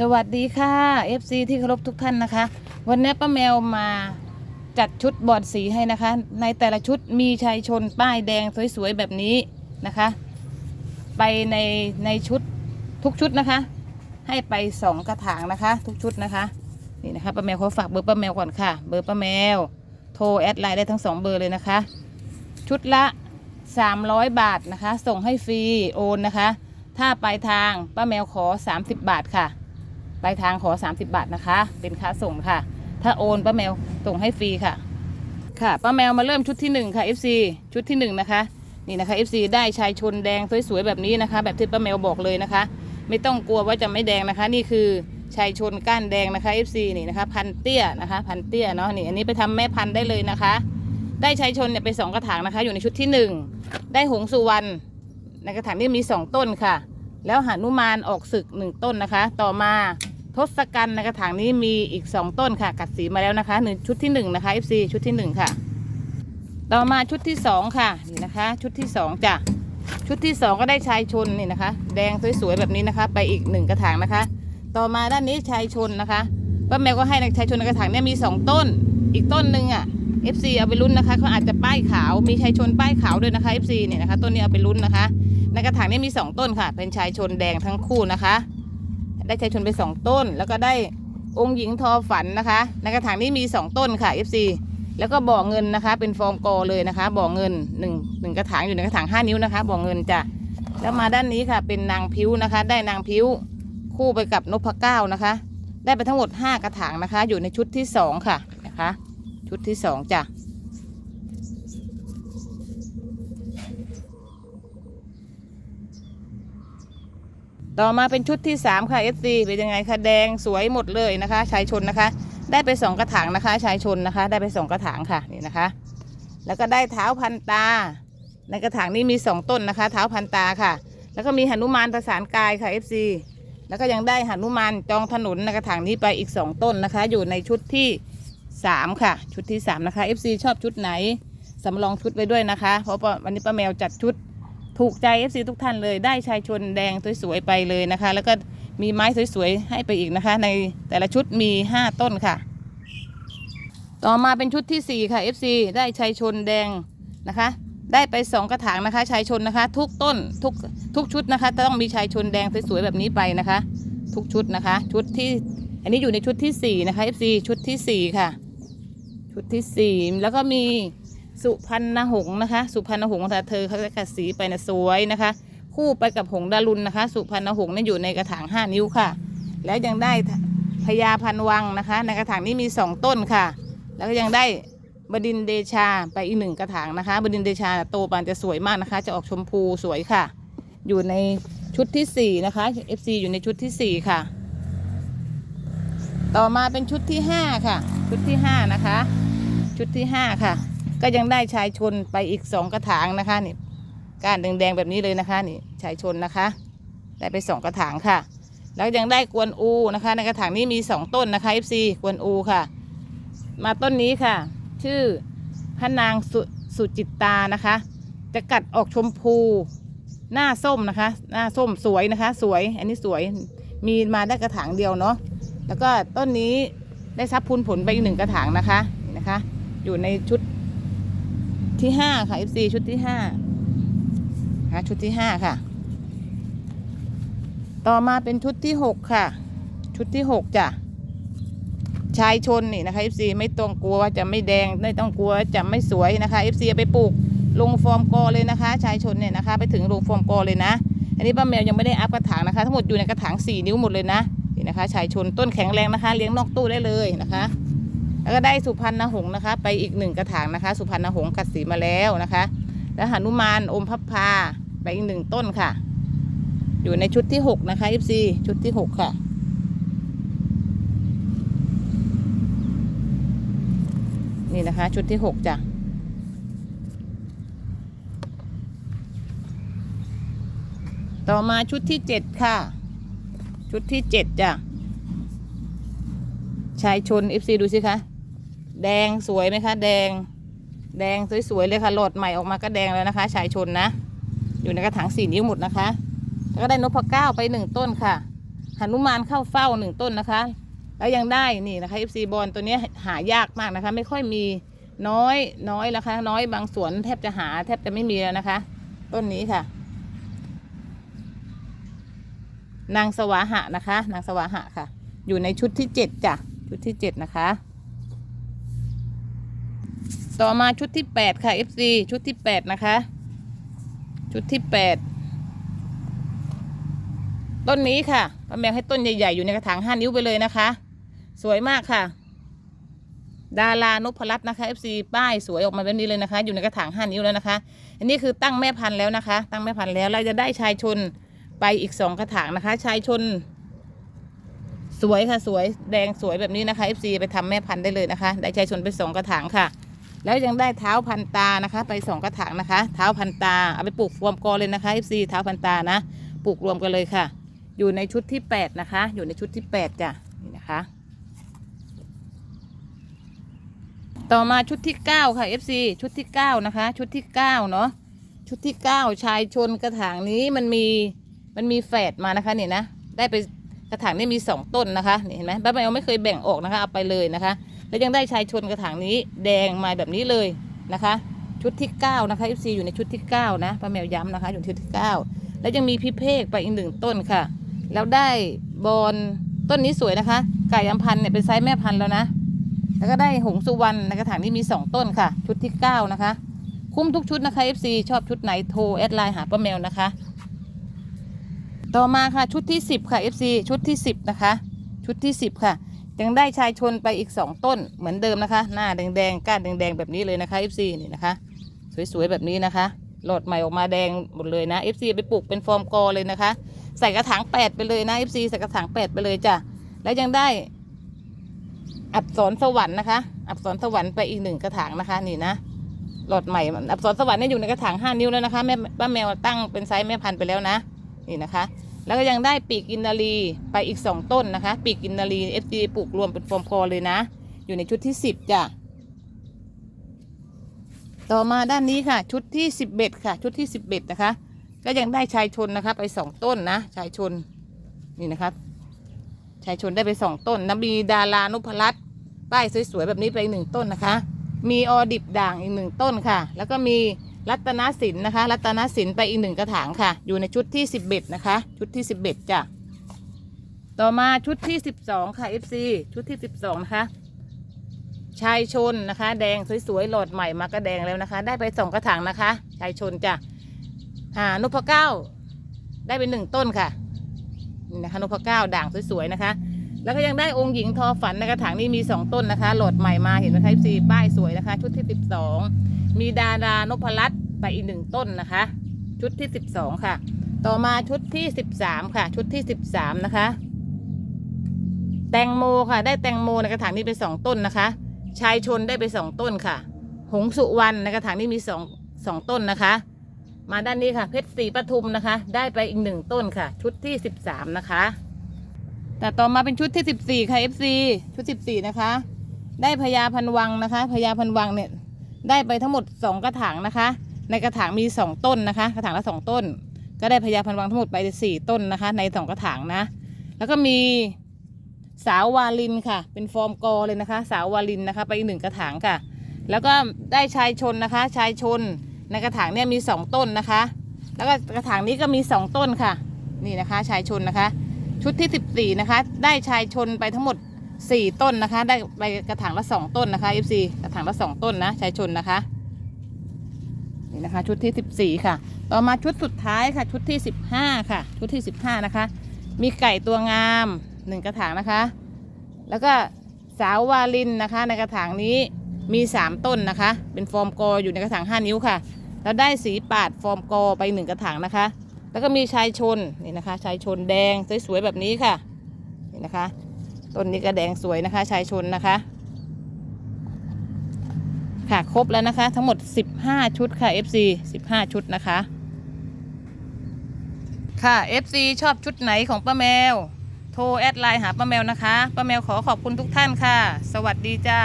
สวัสดีค่ะ FC ที่เคารพทุกท่านนะคะ วันนี้ป้าแมวมาจัดชุดบอดสีให้นะคะ ในแต่ละชุดมีชายชนป้ายแดงสวยๆแบบนี้นะคะ ไปในในชุดทุกชุดนะคะ ให้ไปสองกระถางนะคะ ทุกชุดนะคะนี่นะคะป้าแมวขอฝากเบอร์ป้าแมวก่อนค่ะ เบอร์ป้าแมว โทรแอดไลน์ได้ทั้งสองเบอร์เลยนะคะ ชุดละ 300 บาทนะคะ ส่งให้ฟรีโอนนะคะ ถ้าปลายทางป้าแมวขอ 30 บาทค่ะ ปลายทางขอ 30 บาทนะคะ เป็นค่าส่งค่ะ ถ้าโอนป้าแมวส่งให้ฟรีค่ะ ค่ะป้าแมวมาเริ่มชุดที่หนึ่งค่ะ FC ชุดที่หนึ่งนะคะ นี่นะคะ FC ได้ชายชนแดงสวยๆแบบนี้นะคะ แบบที่ป้าแมวบอกเลยนะคะ ไม่ต้องกลัวว่าจะไม่แดงนะคะ นี่คือชายชนก้านแดงนะคะ FC นี่นะคะ พันเตี้ยนะคะ พันเตี้ยเนาะนี่อันนี้ไปทำแม่พันได้เลยนะคะ ได้ชายชนเนี่ยไปสองกระถางนะคะ อยู่ในชุดที่หนึ่งได้หงสุวรรณในกระถางนี้มีสองต้นค่ะ แล้วหานุมานออกศึกหนึ่งต้นนะคะ ต่อมา ทศกัณฐ์ในกระถางนี้มีอีกสองต้นค่ะ กัดสีมาแล้วนะคะหนึ่งชุดที่หนึ่งนะคะ FC ชุดที่หนึ่งค่ะ ต่อมาชุดที่สองค่ะนี่นะคะ ชุดที่สองจ้ะชุดที่สองก็ได้ชายชนนี่นะคะ แดงสวยๆแบบนี้นะคะ ไปอีกหนึ่งกระถางนะคะ ต่อมาด้านนี้ชายชนนะคะป้าแมวก็ให้ชายชนในกระถางเนี่ยมีสองต้น อีกต้นหนึ่งอะ FC เอาไปลุ้นนะคะเขาอาจจะป้ายขาวมีชายชนป้ายขาวด้วยนะคะ FC เนี่ยนะคะต้นนี้เอาไปลุ้นนะคะ ในกระถางนี้มีสองต้นค่ะ เป็นชายชนแดงทั้งคู่นะคะ ได้ชายชนไปสองต้น แล้วก็ได้องค์หญิงทอฝันนะคะ ในกระถางนี้มีสองต้นค่ะ FC แล้วก็บ่อเงินนะคะ เป็นฟอร์มกอเลยนะคะ บ่อเงินหนึ่งหนึ่งกระถางอยู่ในกระถางห้านิ้วนะคะ บ่อเงินจ้ะแล้วมาด้านนี้ค่ะ เป็นนางพิ้วนะคะ ได้นางพิ้วคู่ไปกับนพเก้านะคะ ได้ไปทั้งหมดห้ากระถางนะคะ อยู่ในชุดที่สองค่ะนะคะ ชุดที่สองจ้ะ ต่อมาเป็นชุดที่ 3 ค่ะ FC เป็นยังไงคะแดงสวยหมดเลยนะคะ ชายชนนะคะ ได้ไป 2 กระถางนะคะ ชายชนนะคะ ได้ไป 2 กระถางค่ะนี่นะคะ แล้วก็ได้เท้าพันตา ในกระถางนี้มี 2 ต้นนะคะ เท้าพันตาค่ะ แล้วก็มีหนุมานประสานกายค่ะ FC แล้วก็ยังได้หนุมานจองถนนในกระถางนี้ไปอีก 2 ต้นนะคะ อยู่ในชุดที่ 3 ค่ะ ชุดที่ 3 นะคะ FC ชอบชุดไหนสำรองชุดไว้ด้วยนะคะ เพราะวันนี้ป้าแมวจัดชุด ถูกใจ FC ทุกท่านเลยได้ชายชนแดงสวยๆไปเลยนะคะ แล้วก็มีไม้สวยๆให้ไปอีกนะคะ ในแต่ละชุดมี 5 ต้นค่ะ ต่อมาเป็นชุดทีสี่ 4 ค่ะ FC ได้ชายชนแดงนะคะ ได้ไป 2 กระถางนะคะชายชนนะคะ ทุกต้นทุกทุกชุดนะคะจะต้องมีชายชนแดงสวยๆแบบนี้ไปนะคะ ทุกชุดนะคะ ชุดที่อันนี้อยู่ในชุดทีสี่4 นะคะ FC ชุดทีสี่ 4 ค่ะ ชุดที่ 4 แล้วก็มี สุพรรณหงส์นะคะ สุพรรณหงส์ของเธอเขาจะกัดสีไปนะสวยนะคะ คู่ไปกับหงส์ดารุณนะคะ สุพรรณหงส์นี่อยู่ในกระถาง 5 นิ้วค่ะ แล้วยังได้พญาพันวังนะคะ ในกระถางนี้มี 2 ต้นค่ะ แล้วก็ยังได้บดินเดชาไปอีกหนึ่งกระถางนะคะ บดินเดชาโตปานจะสวยมากนะคะ จะออกชมพูสวยค่ะ อยู่ในชุดทีสี่4นะคะ FC อยู่ในชุดทีสี่4ค่ะ ต่อมาเป็นชุดที่5ค่ะ ชุดที่5นะคะ ชุดที่5ค่ะ ก็ยังได้ชายชนไปอีกสองกระถางนะคะนี่ก้านแดงๆแบบนี้เลยนะคะนี่ชายชนนะคะ ได้ไปสองกระถางค่ะ แล้วยังได้กวนอูนะคะ ในกระถางนี้มีสองต้นนะคะ FC กวนอูค่ะ มาต้นนี้ค่ะ ชื่อพระนางสุสุจิตตานะคะ จะกัดออกชมพูหน้าส้มนะคะ หน้าส้มสวยนะคะ สวย อันนี้สวยมีมาได้กระถางเดียวเนาะแล้วก็ต้นนี้ได้ซับพูนผลไปอีกหนึ่งกระถางนะคะนะคะ อยู่ในชุด ที่ห้าค่ะ FC ชุดที่ห้าค่ะชุดที่ห้าค่ะ ต่อมาเป็นชุดที่หกค่ะ ชุดที่หกจ้ะชายชนนี่นะคะ FC ไม่ต้องกลัวว่าจะไม่แดงไม่ต้องกลัวว่าจะไม่สวยนะคะ FC ไปปลูกลงฟอร์มกอเลยนะคะ ชายชนเนี่ยนะคะ ไปถึงลงฟอร์มกอเลยนะ อันนี้ป้าแมวยังไม่ได้อัพกระถางนะคะ ทั้งหมดอยู่ในกระถางสี่นิ้วหมดเลยนะนี่นะคะ ชายชนต้นแข็งแรงนะคะ เลี้ยงนอกตู้ได้เลยนะคะ แล้วก็ได้สุพรรณหงส์นะคะ ไปอีกหนึ่งกระถางนะคะ สุพรรณหงส์กัดสีมาแล้วนะคะ แล้วหนุมานอมพับพาไปอีกหนึ่งต้นค่ะ อยู่ในชุดที่หกนะคะ FC ชุดที่หกค่ะ นี่นะคะ ชุดที่หกจ้ะต่อมาชุดที่เจ็ดค่ะ ชุดที่เจ็ดจ้ะชายชน FC ดูสิคะ แดงสวยไหมคะ แดง แดงสวยๆเลยค่ะโหลดใหม่ออกมาก็แดงแล้วนะคะ ชายชนนะ อยู่ในกระถางสี่นิ้วหมดนะคะ แล้วก็ได้นพเก้าไปหนึ่งต้นค่ะหนุมานเข้าเฝ้าหนึ่งต้นนะคะ แล้วยังได้นี่นะคะ FC บอลตัวนี้หายากมากนะคะ ไม่ค่อยมีน้อยน้อยนะคะ น้อยบางสวนแทบจะหาแทบจะไม่มีแล้วนะคะ ต้นนี้ค่ะ นางสวาหะนะคะ นางสวาหะค่ะ อยู่ในชุดที่เจ็ดจ้ะชุดที่เจ็ดนะคะ ต่อมาชุดที่แปดค่ะ FC ชุดที่แปดนะคะ ชุดที่แปดต้นนี้ค่ะป้าแมวให้ต้นใหญ่ๆ อยู่ในกระถางห้านิ้วไปเลยนะคะ สวยมากค่ะ ดารานพรัตน์นะคะ FC ป้ายสวยออกมาแบบนี้เลยนะคะ อยู่ในกระถางห้านิ้วแล้วนะคะ อันนี้คือตั้งแม่พันธุ์แล้วนะคะ ตั้งแม่พันธุ์แล้วเราจะได้ชายชนไปอีกสองกระถางนะคะ ชายชน สวยค่ะสวยแดงสวยแบบนี้นะคะ FC ไปทำแม่พันธุ์ได้เลยนะคะ ได้ชายชนไปสองกระถางค่ะ แล้วยังได้เท้าพันตานะคะ ไปสองกระถางนะคะ เท้าพันตาเอาไปปลูกรวมกอเลยนะคะ FC เท้าพันตานะปลูกรวมกันเลยค่ะ อยู่ในชุดที่แปดนะคะ อยู่ในชุดที่แปดจ้ะนี่นะคะ ต่อมาชุดที่เก้าค่ะ FC ชุดที่เก้านะคะ ชุดที่เก้าเนาะชุดที่เก้าชายชนกระถางนี้มันมีมันมีแฝดมานะคะเนี่ยนะได้ไปกระถางนี้มีสองต้นนะคะนี่เห็นไหมป้าแมวไม่เคยแบ่งออกนะคะเอาไปเลยนะคะ แล้วยังได้ชายชนกระถางนี้แดงมาแบบนี้เลยนะคะ ชุดที่เก้านะคะ FC อยู่ในชุดที่เก้านะป้าแมวย้ำนะคะ อยู่ชุดที่เก้าแล้วยังมีพิเภกไปอีกหนึ่งต้นค่ะ แล้วได้บอลต้นนี้สวยนะคะ ไก่อัมพันเนี่ยเป็นไซส์แม่พันธุ์แล้วนะ แล้วก็ได้หงสุวรรณในกระถางนี้มี 2 ต้นค่ะ ชุดที่ 9 นะคะ คุ้มทุกชุดนะคะ FC ชอบชุดไหนโทรแอดไลน์หาป้าแมวนะคะ ต่อมาค่ะชุดที่ 10 ค่ะ FC ชุดที่ 10 นะคะ ชุดที่ 10 ค่ะ ยังได้ชายชนไปอีก 2 ต้นเหมือนเดิมนะคะ หน้าแดงๆ ก้านแดงๆ แบบนี้เลยนะคะ FC นี่นะคะ สวยๆ แบบนี้นะคะโหลดใหม่ออกมาแดงหมดเลยนะ FC ไปปลูกเป็นฟอร์มกอเลยนะคะ ใส่กระถางแปดไปเลยนะ FC ใส่กระถางแปดไปเลยจ้ะ แล้วยังได้ อับสรสวรรค์นะคะ อับสรสวรรค์ไปอีกหนึ่งกระถางนะคะ นี่นะ หลอดใหม่ อับสรสวรรค์เนี่ยอยู่ในกระถางห้านิ้วแล้วนะคะแม่ป้าแมวตั้งเป็นไซส์แม่พันธุ์ไปแล้วนะ นี่นะคะ แล้วก็ยังได้ปีกอินนารีไปอีกสองต้นนะคะ ปีกอินนารีเอฟีปลูกรวมเป็นฟอร์มคอเลยนะ อยู่ในชุดที่สิบจ้ะต่อมาด้านนี้ค่ะ ชุดที่สิบเอ็ดค่ะ ชุดที่สิบเอ็ดนะคะ ก็ยังได้ชายชนนะคะ ไปสองต้นนะชายชนนี่นะคะชายชนได้ไปสองต้นนะมีดารานุพรัตน์ป้ายสวยๆแบบนี้ไปอีกหนึ่งต้นนะคะ มีออดิบด่างอีกหนึ่งต้นค่ะ แล้วก็มี รัตนสินนะคะ รัตนสินไปอีกหนึ่งกระถางค่ะ อยู่ในชุดที่สิบเอ็ดนะคะ ชุดที่สิบเอ็ดจ้ะ ต่อมาชุดที่สิบสองค่ะ FC ชุดที่สิบสองนะคะ ชายชนนะคะ แดงสวยๆหลอดใหม่มาก็แดงแล้วนะคะ ได้ไปสองกระถางนะคะ ชายชนจ้ะอ่านพเก้า ได้ไปหนึ่งต้นค่ะนี่นะคะนพเก้าด่างสวยๆนะคะ แล้วก็ยังได้องค์หญิงทอฝันในกระถางนี้มีสองต้นนะคะโหลดใหม่มาเห็นไหมคะซีป้ายสวยนะคะ ชุดที่สิบสอง มีดารานพรัตน์ไปอีกหนึ่งต้นนะคะ ชุดที่สิบสองค่ะ ต่อมาชุดที่สิบสามค่ะ ชุดที่สิบสามนะคะ แตงโมค่ะ ได้แตงโมในกระถางนี้ไปสองต้นนะคะ ชายชนได้ไปสองต้นค่ะ หงสุวรรณในกระถางนี้มีสองสองต้นนะคะ มาด้านนี้ค่ะเพชรศรีปทุมนะคะ ได้ไปอีกหนึ่งต้นค่ะ ชุดที่สิบสามนะคะ แต่ต่อมาเป็นชุดที่สิบสี่ค่ะ FC ชุดสิบสี่นะคะ ได้พญาพันวังนะคะพญาพันวังเนี่ย ได้ไปทั้งหมดสองกระถางนะคะ ในกระถางมีสองต้นนะคะ กระถางละสองต้น ก็ได้พญาพันวังทั้งหมดไปสี่ต้นนะคะ ในสองกระถางนะ แล้วก็มีสาววาลินค่ะ เป็นฟอร์มกอเลยนะคะ สาววาลินนะคะ ไปอีกหนึ่งกระถางค่ะ แล้วก็ได้ชายชนนะคะ ชายชนในกระถางเนี่ยมีสองต้นนะคะ แล้วก็กระถางนี้ก็มีสองต้นค่ะ นี่นะคะ ชายชนนะคะ ชุดที่สิบสี่นะคะ ได้ชายชนไปทั้งหมด สี่ต้นนะคะ ได้ไปกระถางละสองต้นนะคะ FC กระถางละสองต้นนะชายชนนะคะนี่นะคะ ชุดที่สิบสี่ค่ะ ต่อมาชุดสุดท้ายค่ะ ชุดที่สิบห้าค่ะ ชุดที่สิบห้านะคะ มีไก่ตัวงามหนึ่งกระถางนะคะ แล้วก็สาววาลินนะคะ ในกระถางนี้มีสามต้นนะคะ เป็นฟอร์มกออยู่ในกระถางห้านิ้วค่ะ แล้วได้สีปาดฟอร์มกอไปหนึ่งกระถางนะคะ แล้วก็มีชายชนนี่นะคะ ชายชนแดงสวยๆแบบนี้ค่ะนี่นะคะ ต้นนี้ก็แดงสวยนะคะ ชายชนนะคะ ค่ะครบแล้วนะคะ ทั้งหมด 15 ชุดค่ะ FC 15 ชุดนะคะ ค่ะ FC ชอบชุดไหนของป้าแมว โทรแอดไลน์หาป้าแมวนะคะ ป้าแมวขอขอบคุณทุกท่านค่ะ สวัสดีจ้า